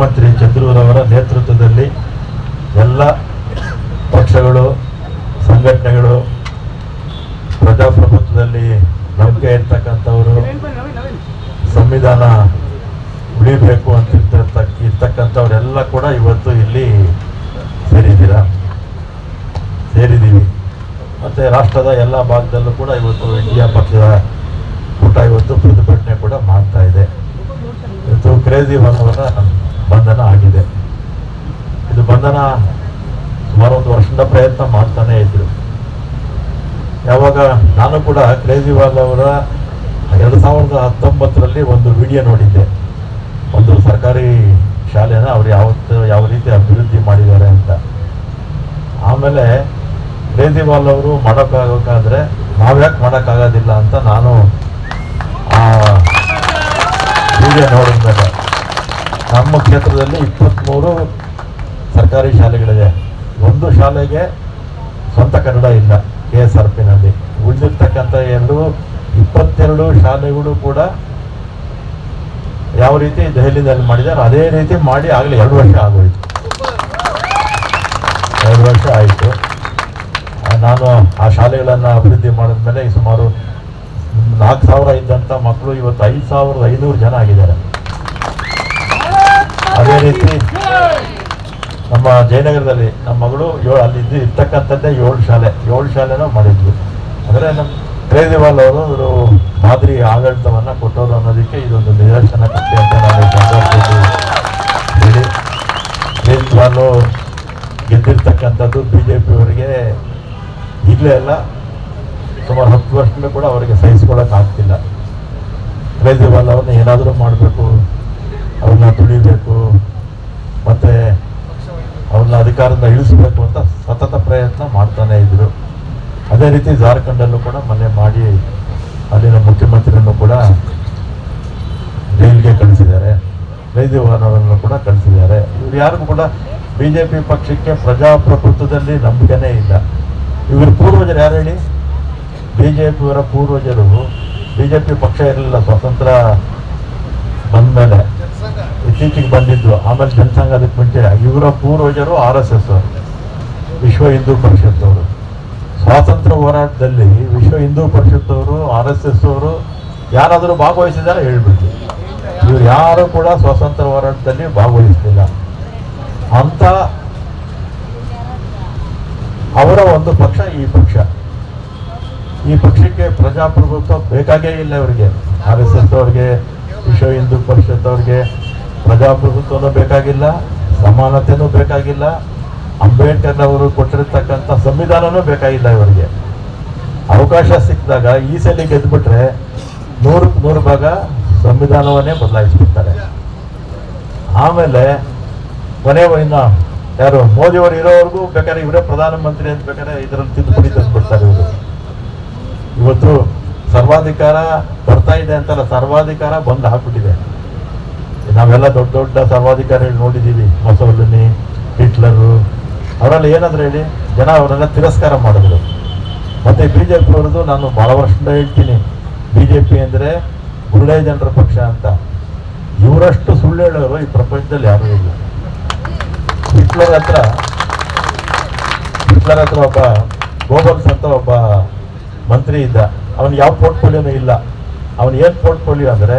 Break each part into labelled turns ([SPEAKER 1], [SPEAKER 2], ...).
[SPEAKER 1] ಮುಖ್ಯಮಂತ್ರಿ ಚಂದ್ರೂರವರ ನೇತೃತ್ವದಲ್ಲಿ ಎಲ್ಲ ಪಕ್ಷಗಳು, ಸಂಘಟನೆಗಳು, ಪ್ರಜಾಪ್ರಭುತ್ವದಲ್ಲಿ ನಂಬಿಕೆ ಇರ್ತಕ್ಕಂಥವರು ಸಂವಿಧಾನ ಉಳಿಬೇಕು ಅಂತ ಇರ್ತಕ್ಕ, ಇರ್ತಕ್ಕಂಥವರೆಲ್ಲ ಕೂಡ ಇವತ್ತು ಇಲ್ಲಿ ಸೇರಿದ್ದೀರ? ಸೇರಿದ್ದೀವಿ. ಮತ್ತು ರಾಷ್ಟ್ರದ ಎಲ್ಲ ಭಾಗದಲ್ಲೂ ಕೂಡ ಇವತ್ತು ಇಂಡಿಯಾ ಪಕ್ಷದ ಕೂಟ ಇವತ್ತು ಪ್ರತಿಭಟನೆ ಕೂಡ ಮಾಡ್ತಾ ಇದೆ. ಇವತ್ತು ಕ್ರೇಜಿ ಅವರ ಬಂಧನ ಆಗಿದೆ. ಇದು ಬಂಧನ ಸುಮಾರು ಒಂದು ವರ್ಷದ ಪ್ರಯತ್ನ ಮಾಡ್ತಾನೆ ಇದ್ರು. ಯಾವಾಗ ನಾನು ಕೂಡ ಕ್ರೇಜಿವಾಲ್ ಅವರ ಎರಡು ಸಾವಿರದ ಹತ್ತೊಂಬತ್ತರಲ್ಲಿ ಒಂದು ವಿಡಿಯೋ ನೋಡಿದ್ದೆ. ಒಂದು ಸರ್ಕಾರಿ ಶಾಲೆನ ಅವ್ರು ಯಾವತ್ತು ಯಾವ ರೀತಿ ಅಭಿವೃದ್ಧಿ ಮಾಡಿದ್ದಾರೆ ಅಂತ. ಆಮೇಲೆ ಕೇಜ್ರಿವಾಲ್ ಅವರು ಮಾಡೋಕ್ಕಾಗಬೇಕಾದ್ರೆ ನಾವ್ಯಾಕೆ ಮಾಡೋಕ್ಕಾಗೋದಿಲ್ಲ ಅಂತ ನಾನು ಆ ವಿಡಿಯೋ ನೋಡಿದ್ಮೇಲೆ. ನಮ್ಮ ಕ್ಷೇತ್ರದಲ್ಲಿ ಇಪ್ಪತ್ತ್ಮೂರು ಸರ್ಕಾರಿ ಶಾಲೆಗಳಿದೆ. ಒಂದು ಶಾಲೆಗೆ ಸ್ವಂತ ಕನ್ನಡ ಇಲ್ಲ ಕೆ ಎಸ್ ಆರ್ ಪಿನಲ್ಲಿ. ಉಳಿದಿರ್ತಕ್ಕಂಥ ಎರಡು, ಇಪ್ಪತ್ತೆರಡು ಶಾಲೆಗಳು ಕೂಡ ಯಾವ ರೀತಿ ದೆಹಲಿಯಲ್ಲಿ ಮಾಡಿದ್ದಾರೆ, ಅದೇ ರೀತಿ ಮಾಡಿ ಆಗಲಿ, ಎರಡು ವರ್ಷ ಆಗೋಯಿತು. ಎರಡು ವರ್ಷ ಆಯಿತು. ನಾನು ಆ ಶಾಲೆಗಳನ್ನು ಅಭಿವೃದ್ಧಿ ಮಾಡಿದ್ಮೇಲೆ ಸುಮಾರು ನಾಲ್ಕು ಸಾವಿರ ಇದ್ದಂಥ ಮಕ್ಕಳು, ಇವತ್ತು ಐದು ಸಾವಿರದ ಐನೂರು ಜನ ಆಗಿದ್ದಾರೆ. ಅದೇ ರೀತಿ ನಮ್ಮ ಜಯನಗರದಲ್ಲಿ ನಮ್ಮ ಮಗಳು ಏಳು ಅಲ್ಲಿದ್ದು ಇರ್ತಕ್ಕಂಥದ್ದೇ ಏಳು ಶಾಲೆ. ಏಳು ಶಾಲೆನೂ ಮಾಡಿದ್ವಿ. ಅಂದರೆ ನಮ್ಮ ಕೇಜ್ರಿವಾಲ್ ಅವರು ಅವರು ಮಾದರಿ ಆಡಳಿತವನ್ನು ಕೊಟ್ಟವರು ಅನ್ನೋದಕ್ಕೆ ಇದೊಂದು ನಿದರ್ಶನ ಕೊಟ್ಟೆ ಅಂತ ನಾನು ಹೇಳಿ. ಗೆದ್ದಿರ್ತಕ್ಕಂಥದ್ದು ಬಿ ಜೆ ಪಿಯವರಿಗೆ ಈಗಲೇ ಅಲ್ಲ, ಸುಮಾರು ಹತ್ತು ವರ್ಷದಲ್ಲೂ ಕೂಡ ಅವರಿಗೆ ಸಹಿಸ್ಕೊಳ್ಳೋಕ್ಕಾಗ್ತಿಲ್ಲ ಕೇಜ್ರಿವಾಲ್ ಅವ್ರನ್ನ ಏನಾದರೂ ಮಾಡಬೇಕು ಅವ್ರನ್ನ ತುಳಿಬೇಕು, ಮತ್ತು ಅವ್ರನ್ನ ಅಧಿಕಾರದಿಂದ ಇಳಿಸಬೇಕು ಅಂತ ಸತತ ಪ್ರಯತ್ನ ಮಾಡ್ತಾನೆ ಇದ್ರು. ಅದೇ ರೀತಿ ಜಾರ್ಖಂಡಲ್ಲೂ ಕೂಡ ಮನೆ ಮಾಡಿ ಅಲ್ಲಿನ ಮುಖ್ಯಮಂತ್ರಿಯನ್ನು ಕೂಡ ಜೈಲಿಗೆ ಕಳಿಸಿದ್ದಾರೆ. ಕೇಜ್ರಿವಾಲ್ ಅವರನ್ನು ಕೂಡ ಕಳಿಸಿದ್ದಾರೆ. ಇವ್ರು ಯಾರಿಗೂ ಕೂಡ ಬಿ ಜೆ ಪಿ ಪಕ್ಷಕ್ಕೆ ಪ್ರಜಾಪ್ರಭುತ್ವದಲ್ಲಿ ನಂಬಿಕೆನೇ ಇಲ್ಲ. ಇವ್ರ ಪೂರ್ವಜರು ಯಾರು ಹೇಳಿ? ಬಿ ಜೆ ಪಿಯವರ ಪೂರ್ವಜರು. ಬಿ ಜೆ ಪಿ ಪಕ್ಷ ಇರಲಿಲ್ಲ, ಸ್ವಾತಂತ್ರ್ಯ ಬಂದಮೇಲೆ. ಇತ್ತೀಚೆಗೆ ಬಂದಿದ್ದು. ಆಮೇಲೆ ಜನಸಂಘ ಅದಕ್ಕೆ ಮುಂಚೆ. ಇವರ ಪೂರ್ವಜರು ಆರ್ ಎಸ್ ಎಸ್ ವಿಶ್ವ ಹಿಂದೂ ಪರಿಷತ್ತವರು. ಸ್ವಾತಂತ್ರ್ಯ ಹೋರಾಟದಲ್ಲಿ ವಿಶ್ವ ಹಿಂದೂ ಪರಿಷತ್ತವರು, ಆರ್ ಎಸ್ ಎಸ್ ಅವರು ಯಾರಾದರೂ ಭಾಗವಹಿಸಿದಾರೆ ಹೇಳ್ಬಿಟ್ಟು ಇವ್ರು ಯಾರು ಕೂಡ ಸ್ವಾತಂತ್ರ್ಯ ಹೋರಾಟದಲ್ಲಿ ಭಾಗವಹಿಸಲಿಲ್ಲ. ಅಂತ ಅವರ ಒಂದು ಪಕ್ಷ, ಈ ಪಕ್ಷ. ಈ ಪಕ್ಷಕ್ಕೆ ಪ್ರಜಾಪ್ರಭುತ್ವ ಬೇಕಾಗೇ ಇಲ್ಲ ಅವರಿಗೆ ಆರ್ ಎಸ್ ಎಸ್ ಅವ್ರಿಗೆ, ವಿಶ್ವ ಹಿಂದೂ ಪರಿಷತ್ ಅವ್ರಿಗೆ ಪ್ರಜಾಪ್ರಭುತ್ವನೂ ಬೇಕಾಗಿಲ್ಲ, ಸಮಾನತೆನೂ ಬೇಕಾಗಿಲ್ಲ ಅಂಬೇಡ್ಕರ್ ಅವರು ಕೊಟ್ಟಿರ್ತಕ್ಕಂಥ ಸಂವಿಧಾನನೂ ಬೇಕಾಗಿಲ್ಲ ಇವರಿಗೆ. ಅವಕಾಶ ಸಿಕ್ಕಿದಾಗ ಈ ಸಲ ಗೆದ್ಬಿಟ್ರೆ ನೂರು ನೂರು ಭಾಗ ಸಂವಿಧಾನವನ್ನೇ ಬದಲಾಯಿಸ್ಬಿಡ್ತಾರೆ. ಆಮೇಲೆ ಕೊನೆ ಇನ್ನು ಯಾರು, ಮೋದಿಯವರು ಇರೋವರೆಗೂ ಬೇಕಾದ್ರೆ ಇವರೇ ಪ್ರಧಾನಮಂತ್ರಿ ಅಂತ ಬೇಕಾದ್ರೆ ಇದರಲ್ಲಿ ತಿದ್ದುಪಡಿ ತಂದುಬಿಡ್ತಾರೆ ಇವರು. ಇವತ್ತು ಸರ್ವಾಧಿಕಾರ ಬರ್ತಾ ಇದೆ ಅಂತಲ್ಲ, ಸರ್ವಾಧಿಕಾರ ಬಂದು ಹಾಕ್ಬಿಟ್ಟಿದೆ. ನಾವೆಲ್ಲ ದೊಡ್ಡ ದೊಡ್ಡ ಸರ್ವಾಧಿಕಾರಿಗಳು ನೋಡಿದ್ದೀವಿ. Mussolini Hitler. ಅವರೆಲ್ಲ ಏನಾದರೂ ಹೇಳಿ, ಜನ ಅವರೆಲ್ಲ ತಿರಸ್ಕಾರ ಮಾಡಿದ್ರು. ಮತ್ತೆ ಬಿ ಜೆ ನಾನು ಬಹಳ ವರ್ಷದಿಂದ ಹೇಳ್ತೀನಿ. ಬಿ ಜೆ ಪಿ ಅಂದರೆ ಗುರುಳೆ ಜನರ ಪಕ್ಷ ಅಂತ. ಇವರಷ್ಟು ಸುಳ್ಳು ಹೇಳೋರು ಈ ಪ್ರಪಂಚದಲ್ಲಿ ಯಾರೂ ಇಲ್ಲ. ಹಿಟ್ಲರ್ ಹತ್ರ ಹಿಟ್ಲರ್ ಹತ್ರ ಒಬ್ಬ ಗೋಬಲ್ಸ್ ಅಂತ ಒಬ್ಬ ಮಂತ್ರಿ ಇದ್ದ. ಅವನು ಯಾವ ಪೋರ್ಟ್ಫೋಲಿಯೋನೂ ಇಲ್ಲ. ಅವನು ಏನು ಪೋರ್ಟ್ಫೋಲಿಯೋ ಅಂದರೆ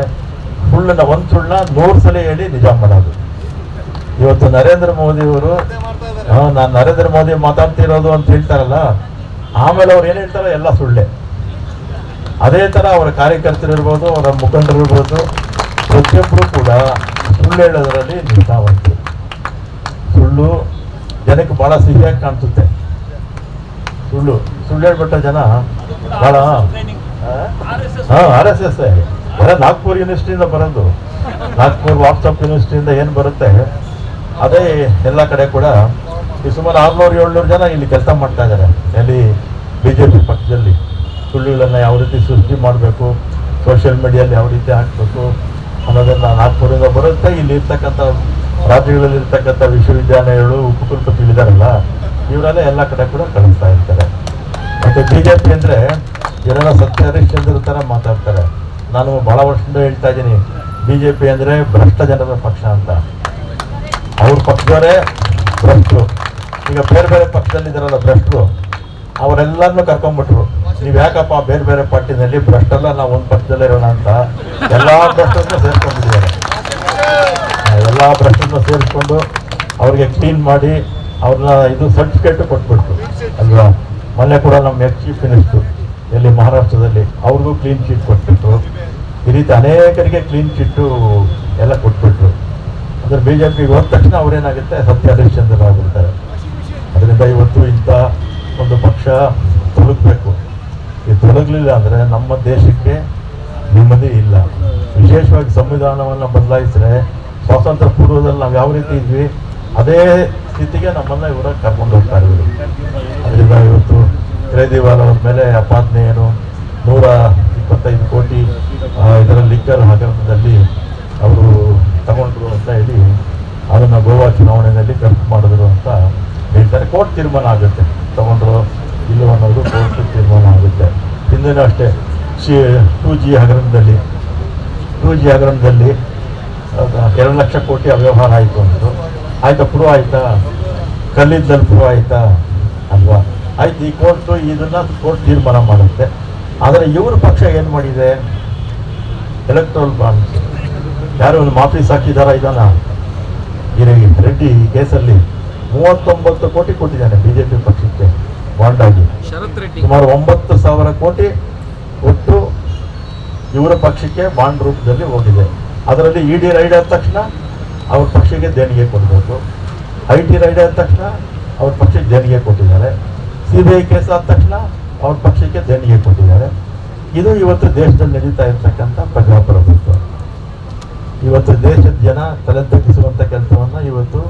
[SPEAKER 1] ಸುಳ್ಳನ್ನ ಒಂದು ಸುಳ್ಳನ್ನ ನೂರು ಸಲ ಹೇಳಿ ನಿಜ ಮಾಡೋದು. ಇವತ್ತು ನರೇಂದ್ರ ಮೋದಿ ಅವರು ನಾನು ನರೇಂದ್ರ ಮೋದಿ ಮಾತಾಡ್ತಿರೋದು ಅಂತ ಹೇಳ್ತಾರಲ್ಲ, ಆಮೇಲೆ ಅವ್ರು ಏನು ಹೇಳ್ತಾರೋ ಎಲ್ಲ ಸುಳ್ಳೆ. ಅದೇ ಥರ ಅವರ ಕಾರ್ಯಕರ್ತರು ಇರ್ಬೋದು, ಅವರ ಮುಖಂಡರು ಇರ್ಬೋದು ಪ್ರತಿಯೊಬ್ಬರು ಕೂಡ ಸುಳ್ಳು ಹೇಳೋದರಲ್ಲಿ ನಿಷ್ಠಾವಂತರು. ಸುಳ್ಳು ಜನಕ್ಕೆ ಭಾಳ ಸಿಹಿಯಾಗಿ ಕಾಣಿಸುತ್ತೆ. ಸುಳ್ಳು ಸುಳ್ಳು ಹೇಳ್ಬಿಟ್ಟ ಜನ ಭಾಳ ಹಾಂ ಆರ್ ಎಸ್ ಎಸ್ ಬರೋ ನಾಗ್ಪುರ್ ಯೂನಿವರ್ಸಿಟಿಯಿಂದ ಬರೋದು. ನಾಗ್ಪುರ್ ವಾಟ್ಸಪ್ ಯೂನಿವರ್ಸಿಟಿಯಿಂದ ಏನು ಬರುತ್ತೆ? ಅದೇ ಎಲ್ಲ ಕಡೆ ಕೂಡ ಈ ಸುಮಾರು ಆರುನೂರು, ಏಳ್ನೂರು ಜನ ಇಲ್ಲಿ ಕೆಲಸ ಮಾಡ್ತಾ ಇದ್ದಾರೆ ಎಲ್ಲಿ ಬಿ ಜೆ ಪಿ ಪಕ್ಷದಲ್ಲಿ ಸುಳ್ಳುಗಳನ್ನು ಯಾವ ರೀತಿ ಸೃಷ್ಟಿ ಮಾಡಬೇಕು ಸೋಷಿಯಲ್ ಮೀಡಿಯಲ್ಲಿ ಯಾವ ರೀತಿ ಹಾಕಬೇಕು ಅನ್ನೋದನ್ನು ನಾಗ್ಪುರಿಂದ ಬರುತ್ತೆ. ಇಲ್ಲಿ ಇರ್ತಕ್ಕಂಥ ರಾಜ್ಯಗಳಲ್ಲಿ ಇರ್ತಕ್ಕಂಥ ವಿಶ್ವವಿದ್ಯಾಲಯಗಳು, ಉಪಕುಲಪತಿಗಳಿದಾರಲ್ಲ, ಇವರೆಲ್ಲ ಎಲ್ಲ ಕಡೆ ಕೂಡ ಕಳಿಸ್ತಾ ಇರ್ತಾರೆ. ಮತ್ತು ಬಿ ಜೆ ಪಿ ಅಂದರೆ ಇವರೆಲ್ಲ ಸತ್ಯ ಹರಿಶ್ಚಂದ್ರ ಥರ ಮಾತಾಡ್ತಾರೆ. ನಾನು ಭಾಳ ವರ್ಷದಿಂದ ಹೇಳ್ತಾ ಇದ್ದೀನಿ ಬಿ ಜೆ ಪಿ ಅಂದರೆ ಭ್ರಷ್ಟ ಜನರ ಪಕ್ಷ ಅಂತ. ಅವ್ರ ಪಕ್ಷದವರೇ ಭ್ರಷ್ಟರು. ಈಗ ಬೇರೆ ಬೇರೆ ಪಕ್ಷದಲ್ಲಿದ್ದಾರಲ್ಲ ಭ್ರಷ್ಟರು, ಅವರೆಲ್ಲರನ್ನೂ ಕರ್ಕೊಂಡ್ಬಿಟ್ರು. ನೀವು ಯಾಕಪ್ಪ ಬೇರೆ ಬೇರೆ ಪಾರ್ಟಿನಲ್ಲಿ ಭ್ರಷ್ಟಲ್ಲ ನಾವು ಒಂದು ಪಕ್ಷದಲ್ಲೇ ಇರೋಣ ಅಂತ. ಎಲ್ಲ ಭ್ರಷ್ಟರನ್ನು ಸೇರ್ಕೊಂಡಿದ್ದಾರೆ. ಎಲ್ಲ ಭ್ರಷ್ಟರನ್ನು ಸೇರಿಸ್ಕೊಂಡು ಅವ್ರಿಗೆ ಕ್ಲೀನ್ ಮಾಡಿ ಅವ್ರನ್ನ ಇದು ಸರ್ಟಿಫಿಕೇಟ್ ಕೊಟ್ಬಿಟ್ರು, ಅಲ್ವಾ? ಮೊನ್ನೆ ಕೂಡ ನಮ್ಮ ಎಕ್ಸ್ ಚೀಫ್ ಮಿನಿಸ್ಟರ್ ಎಲ್ಲಿ ಮಹಾರಾಷ್ಟ್ರದಲ್ಲಿ, ಅವ್ರಿಗೂ ಕ್ಲೀನ್ ಚೀಟ್ ಕೊಟ್ಬಿಟ್ರು. ಈ ರೀತಿ ಅನೇಕರಿಗೆ ಕ್ಲೀನ್ ಚಿಟ್ಟು ಎಲ್ಲ ಕೊಟ್ಬಿಟ್ರು. ಅಂದರೆ ಬಿ ಜೆ ಪಿಗೆ ಹೋದ ತಕ್ಷಣ ಅವ್ರೇನಾಗುತ್ತೆ ಸತ್ಯ ಹರಿಶ್ಚಂದ್ರರಾಗ್ಬಿಡ್ತಾರೆ ಅದರಿಂದ ಇವತ್ತು ಇಂಥ ಒಂದು ಪಕ್ಷ ತೊಲಗಬೇಕು. ಈ ತೊಲಗಲಿಲ್ಲ ಅಂದರೆ ನಮ್ಮ ದೇಶಕ್ಕೆ ನೆಮ್ಮದಿ ಇಲ್ಲ. ವಿಶೇಷವಾಗಿ ಸಂವಿಧಾನವನ್ನು ಬದಲಾಯಿಸಿದ್ರೆ ಸ್ವಾತಂತ್ರ್ಯ ಪೂರ್ವದಲ್ಲಿ ನಾವು ಯಾವ ರೀತಿ ಇದ್ವಿ, ಅದೇ ಸ್ಥಿತಿಗೆ ನಮ್ಮನ್ನ ಇವರ ಕರ್ಕೊಂಡು ಹೋಗ್ತಾ ಇದ್ರು ಅದರಿಂದ ಇವತ್ತು ಅವ್ರ ಮೇಲೆ ಅಪಾದನೆ ಏನು ನೂರ ಇಪ್ಪತ್ತೈದು ಕೋಟಿ ಆ, ಇದರ ಲಿಕ್ಕರ್ ಹಗರಣದಲ್ಲಿ ಅವರು ತಗೊಂಡ್ರು ಅಂತ ಹೇಳಿ ಅದನ್ನು ಗೋವಾ ಚುನಾವಣೆಯಲ್ಲಿ ಖರ್ಚು ಮಾಡಿದ್ರು ಅಂತ ಹೇಳ್ತಾರೆ ಕೋರ್ಟ್ ತೀರ್ಮಾನ ಆಗುತ್ತೆ. ತಗೊಂಡ್ರು ಇಲ್ಲ ಅನ್ನೋದು ಕೋರ್ಟ್ ತೀರ್ಮಾನ ಆಗುತ್ತೆ. ಹಿಂದಿನ ಅಷ್ಟೇ ಸಿ ಟೂ ಜಿ ಹಗರಣದಲ್ಲಿ ಟೂ ಜಿ ಹಗರಣದಲ್ಲಿ ಎರಡು ಲಕ್ಷ ಕೋಟಿ ಅವ್ಯವಹಾರ ಆಯಿತು ಅಂದರು. ಆಯ್ತಾ ಪ್ರೂವ್ ಆಯ್ತಾ? ಕಲ್ಲಿದ್ದಲ್ಲಿ ಪ್ರೂವ್ ಆಯ್ತಾ? ಅಲ್ವಾ? ಆಯ್ತು, ಈ ಕೋರ್ಟು ಇದನ್ನ ಕೋರ್ಟ್ ತೀರ್ಮಾನ ಮಾಡುತ್ತೆ. ಆದರೆ ಇವ್ರ ಪಕ್ಷ ಏನು ಮಾಡಿದೆ? ಎಲೆಕ್ಟ್ರಲ್ ಬಾಂಡ್ಸ್ ಯಾರು ಒಂದು ಮಾಫಿ ಸಾಕಿದಾರ ಇದನ್ನು ಈ ರೆಡ್ಡಿ ಈ ಕೇಸಲ್ಲಿ. ಮೂವತ್ತೊಂಬತ್ತು ಕೋಟಿ ಕೊಟ್ಟಿದ್ದಾನೆ ಬಿಜೆಪಿ ಪಕ್ಷಕ್ಕೆ ಬಾಂಡ್ ಆಗಿ
[SPEAKER 2] ಶರತ್ ರೆಡ್ಡಿ.
[SPEAKER 1] ಸುಮಾರು ಒಂಬತ್ತು ಸಾವಿರ ಕೋಟಿ ಒಟ್ಟು ಇವರ ಪಕ್ಷಕ್ಕೆ ಬಾಂಡ್ ರೂಪದಲ್ಲಿ ಹೋಗಿದೆ. ಅದರಲ್ಲಿ ಇ ಡಿ ರೈಡ್ ಆದ ತಕ್ಷಣ ಅವ್ರ ಪಕ್ಷಕ್ಕೆ ದೇಣಿಗೆ ಕೊಡಬೇಕು. ಐ ಟಿ ರೈಡ್ ಆದ ತಕ್ಷಣ ಅವ್ರ ಪಕ್ಷಕ್ಕೆ ದೇಣಿಗೆ ಕೊಟ್ಟಿದ್ದಾರೆ. ಸಿ ಬಿ ಐ ಕೇಸ್ ಆದ ತಕ್ಷಣ ಅವ್ರ ಪಕ್ಷಕ್ಕೆ ದೇಣಿಗೆ ಕೊಟ್ಟಿದ್ದಾರೆ. ಇದು ಇವತ್ತು ದೇಶದಲ್ಲಿ ನಡೀತಾ ಇರ್ತಕ್ಕಂಥ ಪ್ರಜಾಪ್ರಭುತ್ವ. ಇವತ್ತು ದೇಶದ ಜನ ತಲೆ ತಗ್ಗಿಸುವಂಥ ಕೆಲಸವನ್ನು ಇವತ್ತು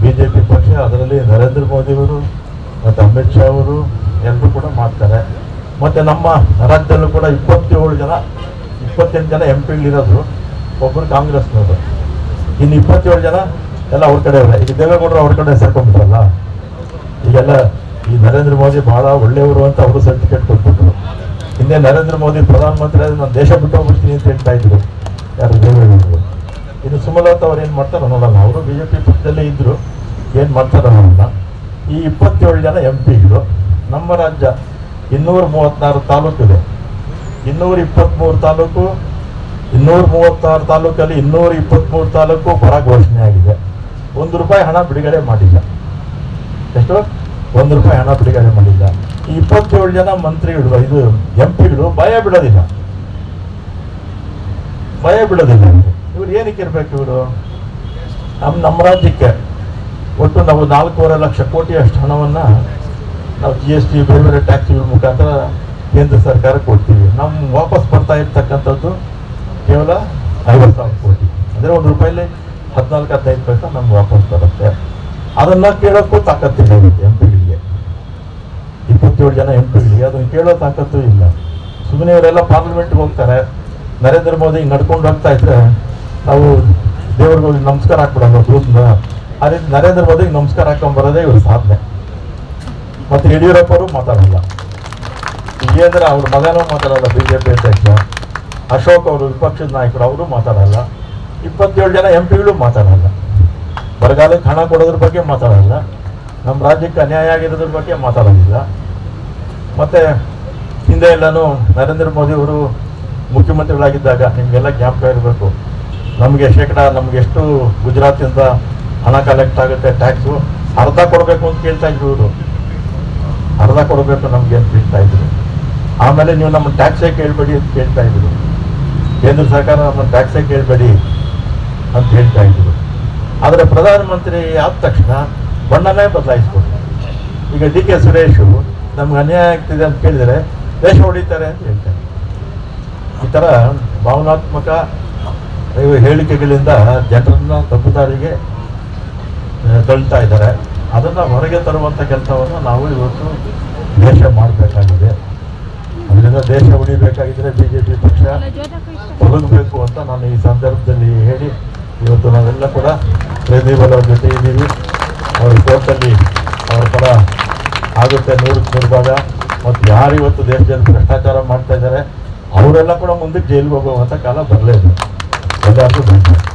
[SPEAKER 1] ಬಿ ಜೆ ಪಿ ಪಕ್ಷ, ಅದರಲ್ಲಿ ನರೇಂದ್ರ ಮೋದಿಯವರು ಮತ್ತು ಅಮಿತ್ ಶಾ ಅವರು ಎಲ್ಲರೂ ಕೂಡ ಮಾಡ್ತಾರೆ. ಮತ್ತು ನಮ್ಮ ರಾಜ್ಯದಲ್ಲೂ ಕೂಡ ಇಪ್ಪತ್ತೇಳು ಜನ, ಇಪ್ಪತ್ತೆಂಟು ಜನ ಎಂ ಪಿಗಳಿರೋದು ಒಬ್ಬರು ಕಾಂಗ್ರೆಸ್ನವರು. ಇನ್ನು ಇಪ್ಪತ್ತೇಳು ಜನ ಎಲ್ಲ ಅವ್ರ ಕಡೆ ಅವರೇ ಈಗ ದೇವೇಗೌಡರು ಅವ್ರ ಕಡೆ ಸೇರ್ಕೊಂಡ್ಬಿಟ್ರಲ್ಲ? ಈಗೆಲ್ಲ ಈ ನರೇಂದ್ರ ಮೋದಿ ಭಾಳ ಒಳ್ಳೆಯವರು ಅಂತ ಅವರು ಸರ್ಟಿಫಿಕೇಟ್ ಕೊಟ್ಬಿಟ್ರು. ಹಿಂದೆ ನರೇಂದ್ರ ಮೋದಿ ಪ್ರಧಾನಮಂತ್ರಿ ಆದ್ರೆ ನಾನು ದೇಶ ಬಿಟ್ಟು ಹೋಗ್ಬಿಡ್ತೀನಿ ಅಂತ ಹೇಳ್ತಾ ಇದ್ರು ಯಾರು ದೇವೇಗೌಡರು. ಇನ್ನು ಸುಮಲತಾ ಅವ್ರು ಏನು ಮಾಡ್ತಾರೆ ನೋಡೋಣ ಅವರು ಬಿ ಜೆ ಪಿ ಪಕ್ಷದಲ್ಲೇ ಇದ್ರು, ಏನು ಮಾಡ್ತಾರೋ ನೋಡೋಣ ಈ ಇಪ್ಪತ್ತೇಳು ಜನ ಎಂ ಪಿಗಳು ನಮ್ಮ ರಾಜ್ಯ ಇನ್ನೂರ ಮೂವತ್ತಾರು ತಾಲೂಕು ಇದೆ. ಇನ್ನೂರ ಇಪ್ಪತ್ತ್ಮೂರು ತಾಲೂಕು, ಇನ್ನೂರ ಮೂವತ್ತಾರು ತಾಲೂಕಲ್ಲಿ ಇನ್ನೂರ ಇಪ್ಪತ್ತ್ಮೂರು ತಾಲೂಕು ಹೊರ ಘೋಷಣೆ ಆಗಿದೆ. ಒಂದು ರೂಪಾಯಿ ಹಣ ಬಿಡುಗಡೆ ಮಾಡಿಲ್ಲ. ಎಷ್ಟು? ಒಂದು ರೂಪಾಯಿ ಹಣ ಬಿಡುಗಡೆ ಮಾಡಿಲ್ಲ. ಈ ಇಪ್ಪತ್ತೇಳು ಜನ ಮಂತ್ರಿಗಳು, ಇದು ಎಂ ಪಿಗಳು ಭಯ ಬಿಡೋದಿಲ್ಲ. ಭಯ ಬಿಡೋದಿಲ್ಲ ಇವ್ರು ಏನಕ್ಕೆ ಇರ್ಬೇಕು ಇವರು? ನಮ್ಮ ನಮ್ಮ ರಾಜ್ಯಕ್ಕೆ ಒಟ್ಟು ನಾವು ನಾಲ್ಕೂವರೆ ಲಕ್ಷ ಕೋಟಿ ಅಷ್ಟು ಹಣವನ್ನು ನಾವು ಜಿ ಎಸ್ ಟಿ ಬೇರೆ ಬೇರೆ ಟ್ಯಾಕ್ಸ್ಗಳ ಮುಖಾಂತರ ಕೇಂದ್ರ ಸರ್ಕಾರ ಕೊಡ್ತೀವಿ. ನಮ್ಮ ವಾಪಸ್ ಬರ್ತಾ ಇರ್ತಕ್ಕಂಥದ್ದು ಕೇವಲ ಐವತ್ತು ಸಾವಿರ ಕೋಟಿ. ಅಂದರೆ ಒಂದು ರೂಪಾಯಿಲಿ ಹದಿನಾಲ್ಕು, ಹದಿನೈದು ಪೈಸೆ ನಮ್ಗೆ ವಾಪಸ್ ಬರುತ್ತೆ. ಅದನ್ನು ಕೇಳೋಕ್ಕೂ ತಾಕತ್ತಿಲ್ಲ ಇವತ್ತು ಎಂ ಪಿಗಳಿಗೆ ಇಪ್ಪತ್ತೇಳು ಜನ ಎಂ ಪಿಗಳಿಗೆ ಅದನ್ನು ಕೇಳೋ ತಾಕತ್ತು ಇಲ್ಲ. ಸುಮ್ಮನೆ ಇವರೆಲ್ಲ ಪಾರ್ಲಿಮೆಂಟ್ಗೆ ಹೋಗ್ತಾರೆ. ನರೇಂದ್ರ ಮೋದಿ ನಡ್ಕೊಂಡು ಹೋಗ್ತಾ ಇದ್ರೆ ನಾವು ದೇವ್ರಿಗೆ ನಮಸ್ಕಾರ ಹಾಕ್ಬಿಡೋಣ ಆ ರೀತಿ ನರೇಂದ್ರ ಮೋದಿಗೆ ನಮಸ್ಕಾರ ಹಾಕೊಂಡ್ಬರೋದೇ ಇವ್ರ ಸಾಧನೆ. ಮತ್ತು ಯಡಿಯೂರಪ್ಪ ಅವರು ಮಾತಾಡಲ್ಲ. ವಿಜೇಂದ್ರ ಅವ್ರ ಮಗನೂ ಮಾತಾಡಲ್ಲ ಬಿ ಜೆ ಪಿ ಅಧ್ಯಕ್ಷ. ಅಶೋಕ್ ಅವರು ವಿಪಕ್ಷದ ನಾಯಕರು, ಅವರು ಮಾತಾಡಲ್ಲ. ಇಪ್ಪತ್ತೇಳು ಜನ ಎಂ ಪಿಗಳು ಮಾತಾಡಲ್ಲ. ಬರಗಾಲಕ್ಕೆ ಹಣ ಕೊಡೋದ್ರ ಬಗ್ಗೆ ಮಾತಾಡಲ್ಲ. ನಮ್ಮ ರಾಜ್ಯಕ್ಕೆ ಅನ್ಯಾಯ ಆಗಿರೋದ್ರ ಬಗ್ಗೆ ಮಾತಾಡೋದಿಲ್ಲ. ಮತ್ತೆ ಹಿಂದೆ ಎಲ್ಲಾನು ನರೇಂದ್ರ ಮೋದಿ ಅವರು ಮುಖ್ಯಮಂತ್ರಿಗಳಾಗಿದ್ದಾಗ ನಿಮಗೆಲ್ಲ ಜ್ಞಾಪಕ ಇರಬೇಕು. ನಮಗೆ ಶೇಕಡ ನಮ್ಗೆ ಎಷ್ಟು ಗುಜರಾತಿಂದ ಹಣ ಕಲೆಕ್ಟ್ ಆಗುತ್ತೆ ಟ್ಯಾಕ್ಸು ಅರ್ಧ ಕೊಡಬೇಕು ಅಂತ ಕೇಳ್ತಾ ಇದ್ರು ಇವರು. ಅರ್ಧ ಕೊಡಬೇಕು ನಮ್ಗೆ ಅಂತ ಕೇಳ್ತಾ ಇದ್ರು. ಆಮೇಲೆ ನೀವು ನಮ್ಮ ಟ್ಯಾಕ್ಸೇ ಕೇಳಬೇಡಿ ಅಂತ ಕೇಳ್ತಾ ಇದ್ರು. ಕೇಂದ್ರ ಸರ್ಕಾರ ನಮ್ಮ ಟ್ಯಾಕ್ಸೇ ಕೇಳಬೇಡಿ ಅಂತ ಹೇಳ್ತಾ ಇದ್ರು. ಆದರೆ ಪ್ರಧಾನಮಂತ್ರಿ ಆದ ತಕ್ಷಣ ಬಣ್ಣನೇ ಬದಲಾಯಿಸ್ಬೋದು. ಈಗ ಡಿ ಕೆ ಸುರೇಶು ನಮ್ಗೆ ಅನ್ಯಾಯ ಆಗ್ತಿದೆ ಅಂತ ಕೇಳಿದರೆ ದೇಶ ಹೊಡಿತಾರೆ ಅಂತ ಹೇಳ್ತಾರೆ. ಈ ಥರ ಭಾವನಾತ್ಮಕ ಇವು ಹೇಳಿಕೆಗಳಿಂದ ಜನರನ್ನು ತಪ್ಪು ದಾರಿಗೆ ತಳ್ತಾ ಇದ್ದಾರೆ. ಅದನ್ನು ಹೊರಗೆ ತರುವಂಥ ಕೆಲಸವನ್ನು ನಾವು ಇವತ್ತು ದೇಶ ಮಾಡಬೇಕಾಗಿದೆ. ಅದರಿಂದ ದೇಶ ಉಳಿಬೇಕಾಗಿದ್ದರೆ ಬಿ ಜೆ ಪಿ ಪಕ್ಷ ತೊಲಗಬೇಕು ಅಂತ ನಾನು ಈ ಸಂದರ್ಭದಲ್ಲಿ ಹೇಳಿ, ಇವತ್ತು ನಾವೆಲ್ಲ ಕೂಡ ಪ್ರದೀಪಲ್ ಅವ್ರ ಜೊತೆ ಇದ್ದೀವಿ. ಅವ್ರ ಕೋರ್ಟಲ್ಲಿ ಅವರ ಪರ ಆಗುತ್ತೆ ನೂರಕ್ಕೆ ನೂರು ಭಾಗ ಮತ್ತು ಯಾರು ಇವತ್ತು ದೇಶದಲ್ಲಿ ಭ್ರಷ್ಟಾಚಾರ ಮಾಡ್ತಾ ಇದ್ದಾರೆ, ಅವರೆಲ್ಲ ಕೂಡ ಮುಂದಕ್ಕೆ ಜೈಲಿಗೆ ಹೋಗುವಂಥ ಕಾಲ 国家不同。